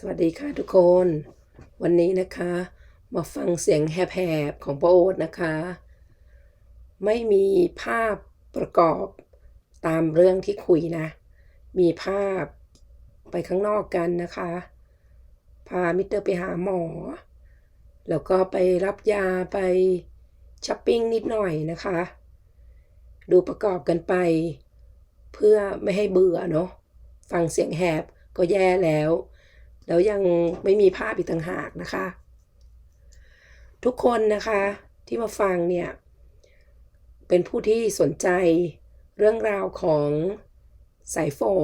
สวัสดีค่ะทุกคน วันนี้นะคะ มาฟังเสียงแหบๆของป้าโอ๊ตนะคะ ไม่มีภาพประกอบตามเรื่องที่คุยนะ มีภาพไปข้างนอกกันนะคะ พามิเตอร์ไปหาหมอ แล้วก็ไปรับยาไปช้อปปิ้งนิดหน่อยนะคะ ดูประกอบกันไป เพื่อไม่ให้เบื่อเนาะฟังเสียงแหบก็แย่แล้ว แล้วยังไม่มีภาพอีกต่างหากนะคะ ทุกคนนะคะที่มาฟังเนี่ย เป็นผู้ที่สนใจเรื่องราวของสายฝอ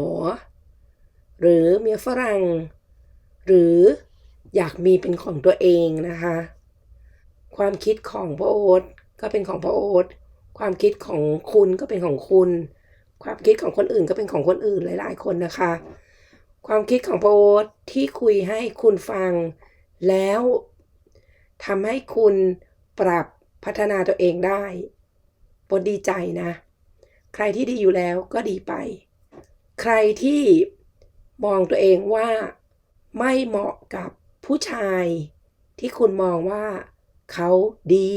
หรือเมียฝรั่ง หรืออยากมีเป็นของตัวเองนะคะ ความคิดของพ่อโอ๊ตก็เป็นของพ่อโอ๊ตความคิดของคุณก็เป็นของคุณ ความคิดของคนอื่นก็เป็นของคนอื่นหลาย ๆ คนนะคะ ความคิดของพ่อโอ๊ตที่คุยให้คุณฟัง แล้วทำให้คุณปรับพัฒนาตัวเองได้ปนดีใจนะ ใครที่ดีอยู่แล้วก็ดีไป ใครที่มองตัวเองว่าไม่เหมาะกับผู้ชายที่คุณมองว่าเขาดี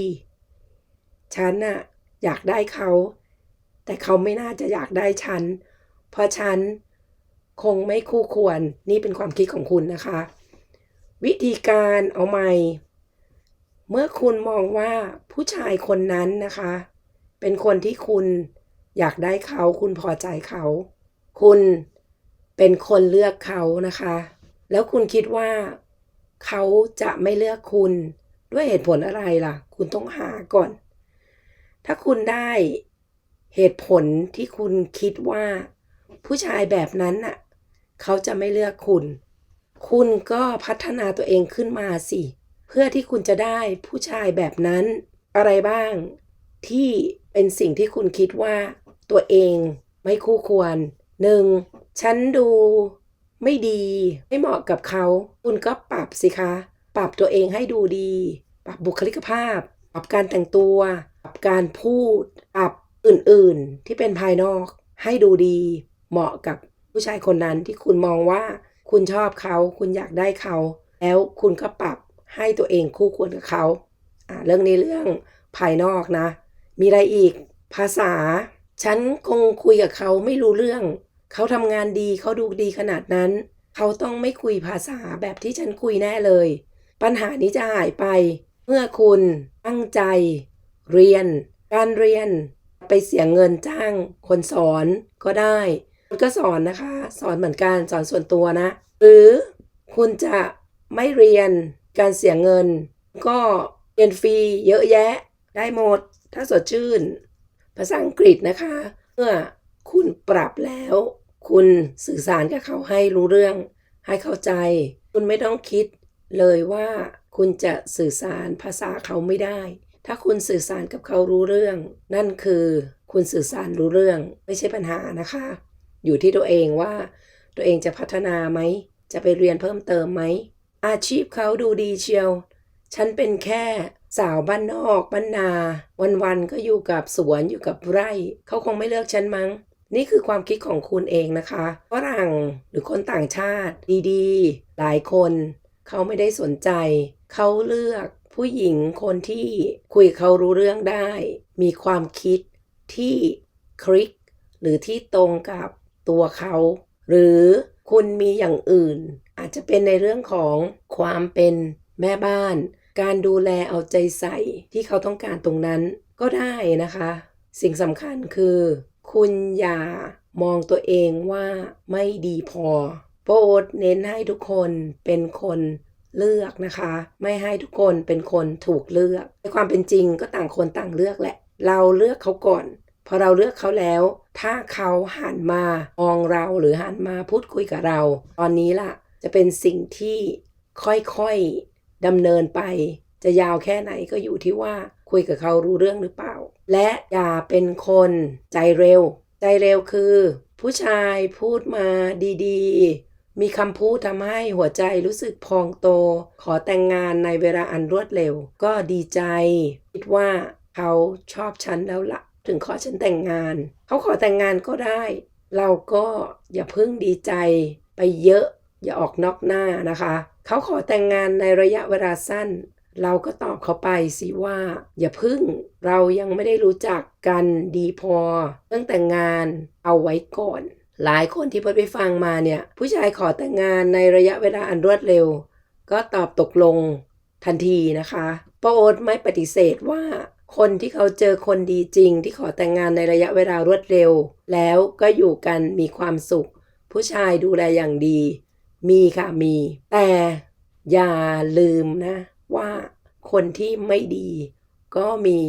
ฉันน่ะอยากได้เขา แต่เขาไม่น่าจะอยากได้ฉัน เพราะฉัน คงไม่คู่ควรนี่เป็นความคิดของคุณนะคะ วิธีการเอาใหม่ เมื่อคุณมองว่าผู้ชายคนนั้นนะคะ เป็นคนที่คุณอยากได้เขา คุณพอใจเขา คุณเป็นคนเลือกเขานะคะ แล้วคุณคิดว่าเขาจะไม่เลือกคุณด้วยเหตุผลอะไรล่ะ คุณต้องหาก่อน ถ้าคุณได้เหตุผลที่คุณคิดว่า ผู้ชายแบบนั้นน่ะ เขาจะไม่เลือกคุณ คุณก็พัฒนาตัวเองขึ้นมาสิ เพื่อที่คุณจะได้ผู้ชายแบบนั้น อะไรบ้างที่เป็นสิ่งที่คุณคิดว่าตัวเองไม่คู่ควรหนึ่งฉันดูไม่ดีไม่เหมาะกับเขา คุณก็ปรับสิคะ ปรับตัวเองให้ดูดี ปรับบุคลิกภาพ ปรับการแต่งตัว ปรับการพูด ปรับอื่นๆที่เป็นภายนอก ให้ดูดี เหมาะกับ ผู้ชายคนนั้นที่คุณมองว่าคุณชอบเขา คุณอยากได้เขา แล้วคุณก็ปรับให้ตัวเองคู่ควรกับเขาอ่าเรื่องในเรื่องภายนอกนะ มีอะไรอีก ภาษา ฉันคงคุยกับเขาไม่รู้เรื่อง เขาทำงานดีเขาดูดีขนาดนั้น เขาต้องไม่คุยภาษาแบบที่ฉันคุยแน่เลย ปัญหานี้จะหายไป เมื่อคุณตั้งใจ เรียน การเรียน ไปเสียเงินจ้าง คนสอนก็ได้ ก็สอนนะคะ สอนเหมือนกันสอนส่วนตัวนะ หรือคุณจะไม่เรียนการเสียเงิน ก็เรียนฟรีเยอะแยะได้หมด ถ้าสดชื่น ภาษาอังกฤษนะคะ เมื่อคุณปรับแล้ว คุณสื่อสารกับเขาให้รู้เรื่อง ให้เข้าใจ คุณไม่ต้องคิดเลยว่าคุณจะสื่อสารภาษาเขาไม่ได้ ถ้าคุณสื่อสารกับเขารู้เรื่อง นั่นคือคุณสื่อสารรู้เรื่องไม่ใช่ปัญหานะคะ อยู่ที่ตัวเองว่า ตัวเองจะพัฒนาไหม จะไปเรียนเพิ่มเติมไหม อาชีพเขาดูดีเชียว ฉันเป็นแค่สาวบ้านนอกบ้านนา วันๆก็อยู่กับสวนอยู่กับไร่ เขาคงไม่เลือกฉันมั้ง นี่คือความคิดของคุณเองนะคะฝรั่งหรือคนต่างชาติดีๆ หลายคนเขาไม่ได้สนใจ เขาเลือกผู้หญิงคนที่คุยเขารู้เรื่องได้ มีความคิดที่คลิก หรือที่ตรงกับ ตัวเขา หรือคุณมีอย่างอื่น อาจจะเป็นในเรื่องของความเป็นแม่บ้าน การดูแลเอาใจใส่ที่เขาต้องการตรงนั้นก็ได้นะคะ สิ่งสำคัญคือ คุณอย่ามองตัวเองว่าไม่ดีพอโปรดเน้นให้ทุกคนเป็นคนเลือกนะคะ ไม่ให้ทุกคนเป็นคนถูกเลือกในความเป็นจริงก็ต่างคนต่างเลือกแหละ เราเลือกเขาก่อน พอเราเลือกเขาแล้ว ถ้าเขาหันมามองเราหรือหันมาพูดคุยกับเรา ตอนนี้ล่ะ จะเป็นสิ่งที่ค่อยๆดำเนินไป จะยาวแค่ไหนก็อยู่ที่ว่าคุยกับเขารู้เรื่องหรือเปล่า และอย่าเป็นคนใจเร็ว ใจเร็วคือ ผู้ชายพูดมาดีๆ มีคำพูดทำให้หัวใจรู้สึกพองโต ขอแต่งงานในเวลาอันรวดเร็ว ก็ดีใจ คิดว่าเขาชอบฉันแล้วละ ถึงขอฉันแต่งงาน เขาขอแต่งงานก็ได้ เราก็อย่าเพิ่งดีใจไปเยอะ อย่าออกนอกหน้านะคะ เขาขอแต่งงานในระยะเวลาสั้น เราก็ตอบเขาไปสิว่า อย่าพึ่งเรายังไม่ได้รู้จักกันดีพอเรื่องแต่งงานเอาไว้ก่อน หลายคนที่พิ่ไปฟังมาเนี่ย ผู้ชายขอแต่งงานในระยะเวลาอันรวดเร็ว ก็ตอบตกลงทันทีนะคะป้าโอ๊ตไม่ปฏิเสธว่า คนที่เขาเจอคนดีจริง ที่ขอแต่งงานในระยะเวลารวดเร็ว แล้วก็อยู่กันมีความสุข ผู้ชายดูแลอย่างดี มีค่ะมี แต่อย่าลืมนะ ว่าคนที่ไม่ดี ก็มี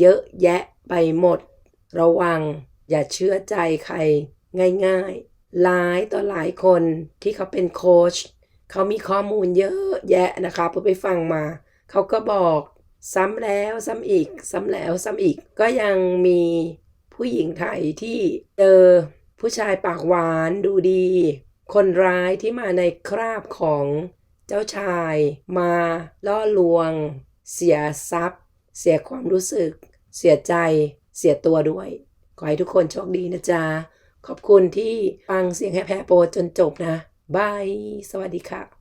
เยอะแยะไปหมด ระวัง อย่าเชื่อใจใครง่ายๆ หลายต่อหลายคนที่เขาเป็นโค้ชเขามีข้อมูลเยอะแยะนะคะเพื่อไปฟังมา เขาก็บอก ซ้ำแล้วซ้ำอีก ซ้ำแล้วซ้ำอีก ก็ยังมีผู้หญิงไทยที่เจอผู้ชายปากหวานดูดี คนร้ายที่มาในคราบของเจ้าชายมาล่อลวง เสียทรัพย์ เสียความรู้สึก เสียใจ เสียตัวด้วย ขอให้ทุกคนโชคดีนะจ๊ะ ขอบคุณที่ฟังเสียงแฮปแฮโปจนจบนะบาย สวัสดีค่ะ